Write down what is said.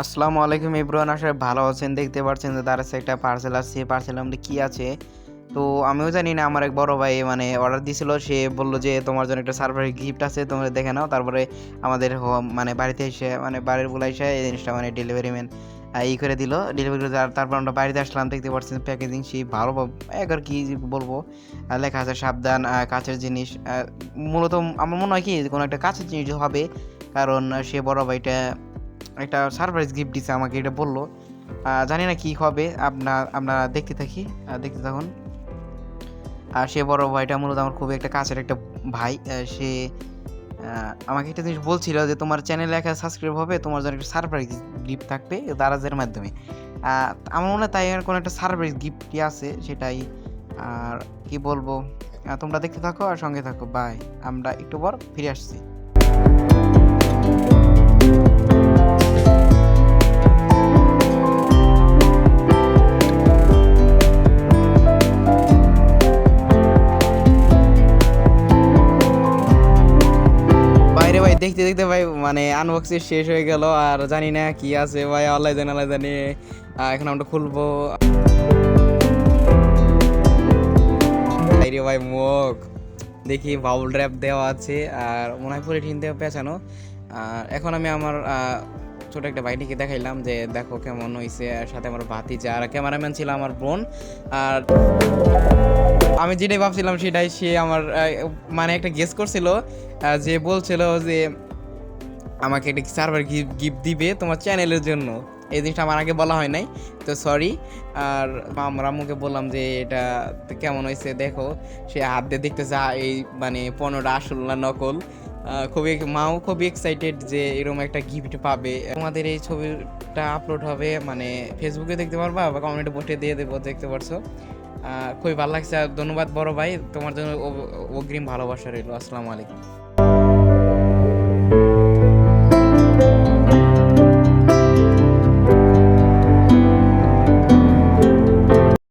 আসসালামু আলাইকুম ইব্রান আসলে ভালো আছেন। দেখতে পাচ্ছেন যে তার কাছে একটা পার্সেল আসছে পার্সেলের মধ্যে কী আছে? তো আমিও জানি না, আমার এক বড় ভাই মানে অর্ডার দিছিল, সে বলল যে তোমার জন্য একটা সারপ্রাইজ গিফট আছে, তোমরা দেখে নাও। তারপরে আমাদের মানে বাড়িতে এসে মানে বাড়ির বলে এসে এই জিনিসটা মানে ডেলিভারি ম্যান ই করে দিল। ডেলিভারি করে তারপর আমরা বাড়িতে আসলাম, দেখতে পাচ্ছেন প্যাকেজিং সেই ভালো একবার কি বলব। লেখা আছে সাবধান কাছের জিনিস মূলত আমার মনে হয় কি, কোনো একটা কাছের জিনিস হবে, কারণ সে বড় ভাইটা একটা সারপ্রাইজ গিফট দিছে আমাকে, এটা বলল। জানি না কি হবে আপনার আপনারা দেখতে থাকি দেখতে থাকুন। আর সে বড় ভাইটা মূলত আমার খুবই একটা কাছের একটা ভাই সে আমাকে একটা জিনিস বলছিল যে, তোমার চ্যানেলে একটা সাবস্ক্রাইব হবে, তোমার জন্য একটা সারপ্রাইজ গিফট থাকবে, দারাজের মাধ্যমে। আমার মনে হয় তাই আর কোনো একটা সারপ্রাইজ গিফটই আছে, সেটাই, আর কি বলব তোমরা দেখতে থাকো আর সঙ্গে থাকো বাই আমরা একটু পর ফিরে আসছি। দেখতে দেখতে ভাই মানে আনবক্সিং শেষ হয়ে গেল আর জানি না কি আছে ভাই, আল্লাহ জানে আল্লাহ জানে। এখন আমরা খুলবো। ভাই, মুখ। দেখি বাউল র্যাপ দেওয়া আছে আর মনে হয় পলিথিন দেওয়া পেঁচানো। আর এখন আমি আমার ছোট একটা বাইটিকে দেখাইলাম যে, দেখো কেমন হয়েছে আর সাথে আমার ভাতিজা আর ক্যামেরাম্যান ছিল আমার বোন। আর আমি যেটাই ভাবছিলাম সেটাই সে আমার মানে একটা গেস করছিল যে বলছিল যে আমাকে একটা সার্ভার গিফট দিবে তোমার চ্যানেলের জন্য। এই জিনিসটা আমার আগে বলা হয় নাই, তো সরি আর আমার আম্মুকে বললাম যে এটা কেমন হয়েছে দেখো, সে হাত দিয়ে দেখতেছে এই মানে পনেরোটা আসল না নকল। খুবই মাও খুবই এক্সাইটেড যে এরকম একটা গিফট পাবে। তোমাদের এই ছবিটা আপলোড হবে মানে ফেসবুকে দেখতে পারবা বা কমেন্টে পোস্টে দিয়ে দেবো, দেখতে পারছ? খুবই ভালো লাগছে। ধন্যবাদ বড় ভাই তোমার জন্য অগ্রিম ভালোবাসা রইল। আসসালামু আলাইকুম।